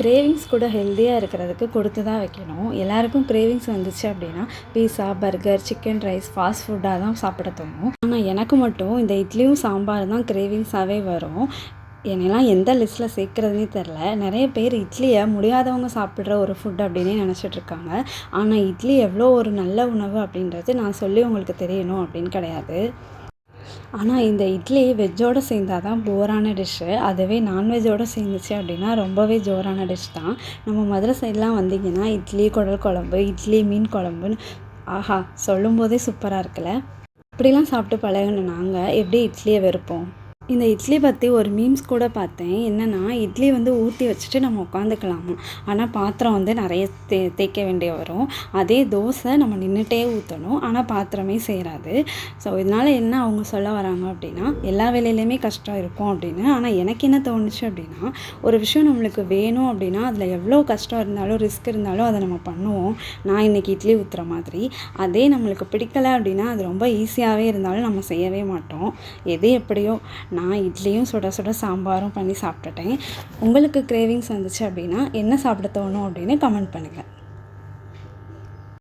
Cravings கூட ஹெல்த்தியாக இருக்கிறதுக்கு கொடுத்து தான் வைக்கணும். எல்லாருக்கும் கிரேவிங்ஸ் வந்துச்சு அப்படின்னா pizza burger chicken rice fast ஃபுட்டாக தான் சாப்பிட தோணும். ஆனால் எனக்கு மட்டும் இந்த இட்லியும் சாம்பார் தான் கிரேவிங்ஸாகவே வரும். என்னெல்லாம் எந்த லிஸ்ட்டில் சேர்க்குறதுனே தெரில நிறைய பேர் இட்லியை முடியாதவங்க சாப்பிட்ற ஒரு ஃபுட் அப்படின்னே நினச்சிட்டு இருக்காங்க. ஆனால் இட்லி எவ்வளோ ஒரு நல்ல உணவு அப்படின்றது நான் சொல்லி உங்களுக்கு தெரியணும் அப்படின்னு கிடையாது. ஆனால் இந்த இட்லி வெஜ்ஜோடு சேர்ந்தால் தான் போரான டிஷ்ஷு அதுவே நான்வெஜ்ஜோடு சேர்ந்துச்சு அப்படின்னா ரொம்பவே ஜோரான டிஷ் தான். நம்ம மதுரை சைட்லாம் வந்தீங்கன்னா இட்லி குடல் குழம்பு இட்லி மீன் குழம்புன்னு ஆஹா சொல்லும் போதே சூப்பராக இருக்குல்ல? இப்படிலாம் சாப்பிட்டு பழகின நாங்கள் எப்படி இட்லியை வெறுப்போம்? இந்த இட்லி பற்றி ஒரு மீம்ஸ் கூட பார்த்தேன். என்னென்னா இட்லி வந்து ஊற்றி வச்சுட்டு நம்ம உட்காந்துக்கலாமா? ஆனால் பாத்திரம் வந்து நிறைய தே தேய்க்க வேண்டிய வரும். அதே தோசை நம்ம நின்றுட்டே ஊற்றணும் ஆனால் பாத்திரமே சேராது. ஸோ இதனால் என்ன அவங்க சொல்ல வராங்க அப்படின்னா எல்லா வேலையிலையுமே கஷ்டம் இருக்கும் அப்படின்னு. ஆனால் எனக்கு என்ன தோணுச்சு அப்படின்னா ஒரு விஷயம் நம்மளுக்கு வேணும் அப்படின்னா அதில் எவ்வளோ கஷ்டம் இருந்தாலும் ரிஸ்க் இருந்தாலும் அதை நம்ம பண்ணுவோம். நான் இன்றைக்கி இட்லி ஊற்றுற மாதிரி. அதே நம்மளுக்கு பிடிக்கலை அப்படின்னா அது ரொம்ப ஈஸியாகவே இருந்தாலும் நம்ம செய்யவே மாட்டோம். எது எப்படியோ நான் இட்லியும் சுட சுட சாம்பாரும் பண்ணி சாப்பிட்டுட்டேன். உங்களுக்கு கிரேவிங்ஸ் வந்துச்சு அப்படின்னா என்ன சாப்பிட தோணும் அப்படின்னு கமெண்ட் பண்ணுங்கள்